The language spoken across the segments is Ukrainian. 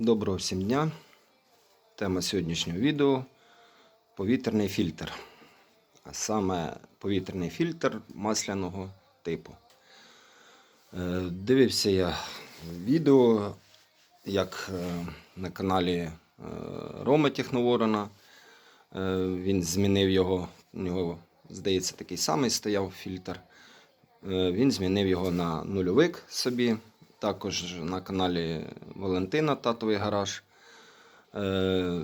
Доброго всім дня. Тема сьогоднішнього відео повітряний фільтр. А саме повітряний фільтр масляного типу. Е, Дивився я відео, як е, на каналі е, Роми Техноворона. Він змінив його, у нього, здається, такий самий стояв фільтр. Він змінив його на нульовик собі. Також на каналі Валентина Татовий гараж. Е,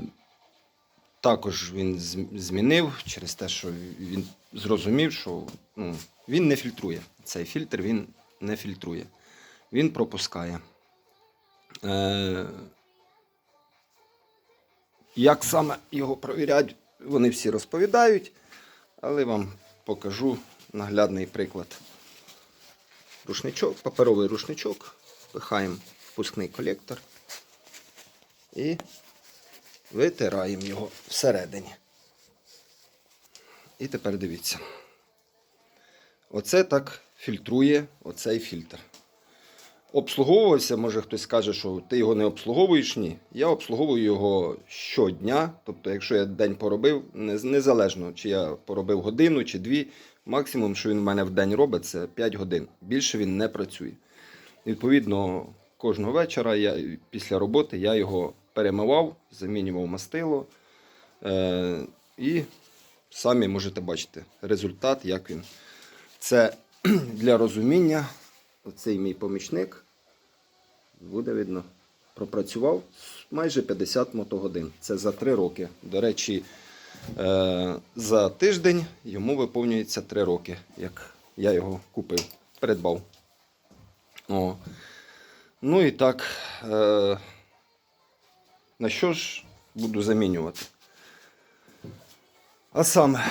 Також він змінив через те, що він зрозумів, що ну, він не фільтрує. Цей фільтр він не фільтрує. Він пропускає. Е, Як саме його провіряють, вони всі розповідають, але вам покажу наглядний приклад рушничок, паперовий рушничок, пихаємо впускний колектор і витираємо його всередині. І тепер дивіться. Оце так фільтрує оцей фільтр. Обслуговувався, може хтось скаже, що ти його не обслуговуєш. Ні. Я обслуговую його щодня. Тобто, якщо я день поробив, незалежно, чи я поробив годину чи дві, максимум, що він в мене в день робить, це 5 годин. Більше він не працює. Відповідно, кожного вечора я, після роботи я його перемивав, замінював мастило. Е, і самі можете бачити результат, як він. Це для розуміння. Оцей мій помічник буде видно. Пропрацював майже 50 мотогодин. Це за 3 роки. До речі, е, за тиждень йому виповнюється 3 роки, як я його купив, придбав. О. Ну і так, е, на що ж буду замінювати? А саме,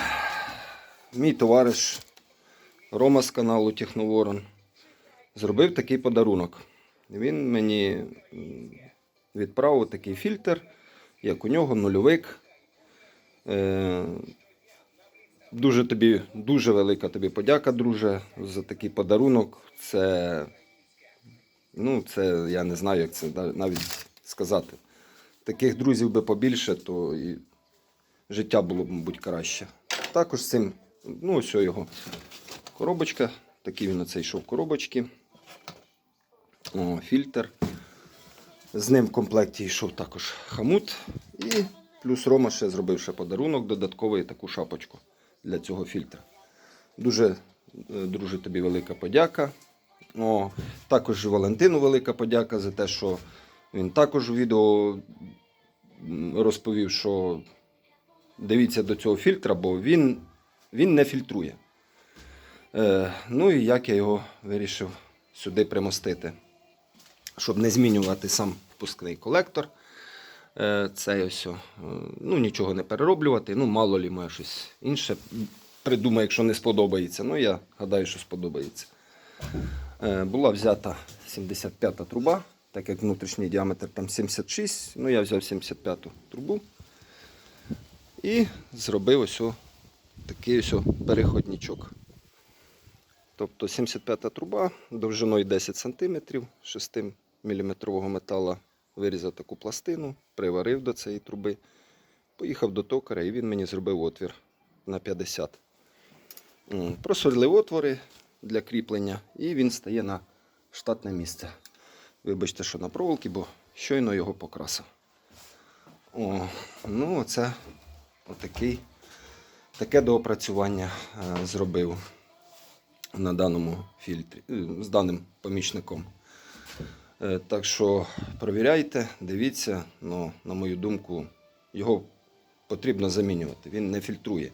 мій товариш Рома з каналу Техноворон зробив такий подарунок. Він мені відправив такий фільтр, як у нього нульовик. Е, Дуже тобі, дуже велика тобі подяка, друже, за такий подарунок. Це, ну, це я не знаю, як це навіть сказати. Таких друзів би побільше, то і життя було б, мабуть, краще. Також цим, ну, ось його коробочка. Такий він оцей йшов коробочки. О, фільтр. З ним в комплекті йшов також хамут. І плюс Рома ще зробив ще подарунок додатковий таку шапочку для цього фільтра. Дуже, е, друже, тобі велика подяка. О, також Валентину велика подяка за те, що він також у відео розповів, що дивіться до цього фільтра, бо він, він не фільтрує. Е, ну і як я його вирішив сюди примостити, щоб не змінювати сам впускний колектор. Е, цей ось, е, ну нічого не перероблювати. Ну, мало лі моє щось інше. Придумаю, якщо не сподобається. Ну, я гадаю, що сподобається. Е, була взята 75-та труба, так як внутрішній діаметр там 76, ну я взяв 75-ту трубу і зробив ось такий ось о переходничок. Тобто 75-та труба довжиною 10 см, 6 мм металу вирізав таку пластину, приварив до цієї труби, поїхав до токаря і він мені зробив отвір на 50. М, Просверлив отвори для кріплення і він стає на штатне місце. Вибачте, що на проволоки, бо щойно його покрасив. О, ну, оце отакий, таке доопрацювання е, зробив на даному фільтрі е, з даним помічником. Е, Так що провіряйте, дивіться, ну, на мою думку, його потрібно замінювати. Він не фільтрує.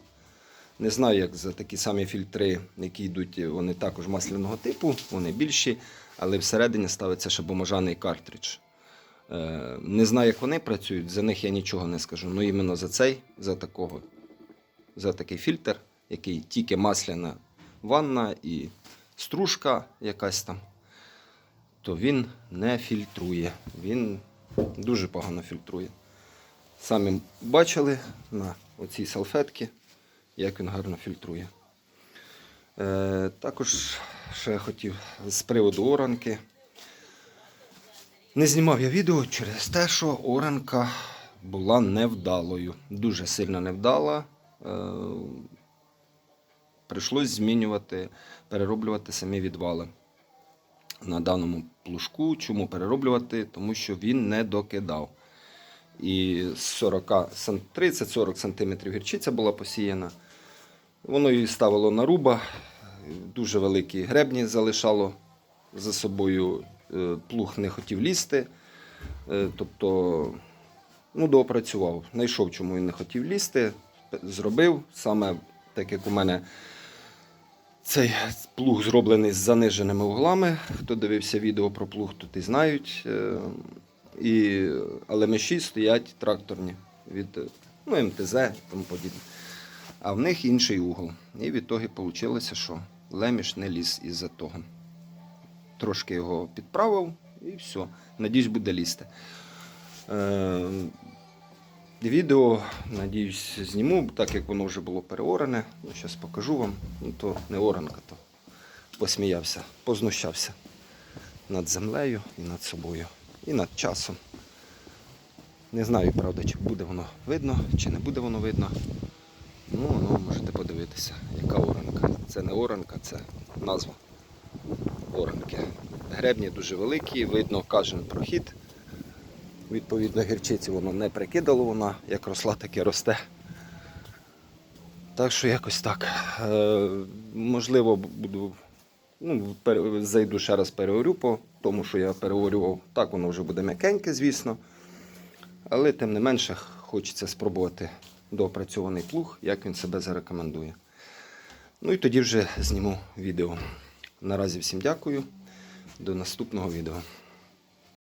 Не знаю, як за такі самі фільтри, які йдуть, вони також масляного типу, вони більші, але всередині ставиться ще бумажаний картридж. Е, Не знаю, як вони працюють, за них я нічого не скажу. Ну іменно за цей, за такого, за такий фільтр, який тільки масляна ванна і стружка якась там, то він не фільтрує. Він дуже погано фільтрує. Самі бачили на оцій салфетці, як він гарно фільтрує. Е, також ще хотів з приводу оранки. Не знімав я відео через те, що оранка була невдалою. Дуже сильно невдала. Е, Прийшлось змінювати, перероблювати самі відвали на даному плужку. Чому перероблювати? Тому що він не докидав. І 40, 30-40 см гірчиця була посіяна. Воно її ставило на руба, дуже великі гребні залишало за собою. е, Плуг не хотів лізти. Е, Тобто, ну, доопрацював. Знайшов, чому він не хотів лізти. Зробив. Саме так як у мене цей плуг зроблений з заниженими углами. Хто дивився відео про плуг, то і знають. І, але меші стоять тракторні від ну, МТЗ тому подібне. А в них інший угол. І в ітогі вийшло, що леміш не ліз із-за того. Трошки його підправив і все. Надіюсь, буде лізти. Е, відео, надіюсь, зніму, так як воно вже було переорене. Ну, зараз покажу вам. Ну, то не оранка, то посміявся, познущався над землею і над собою, і над часом. Не знаю, правда, чи буде воно видно, чи не буде воно видно. Ну, ну, можете подивитися, яка оранка. Це не оранка, це назва оранки. Гребні дуже великі, видно кожен прохід. Відповідно, гірчиці воно не прикидало, вона як росла, так і росте. Так що якось так. Е, можливо, буду. Ну, зайду ще раз переорю по тому, що я переорював. Так воно вже буде м'якеньке, звісно. Але тим не менше хочеться спробувати доопрацьований плуг, як він себе зарекомендує. Ну і тоді вже зніму відео. Наразі всім дякую. До наступного відео.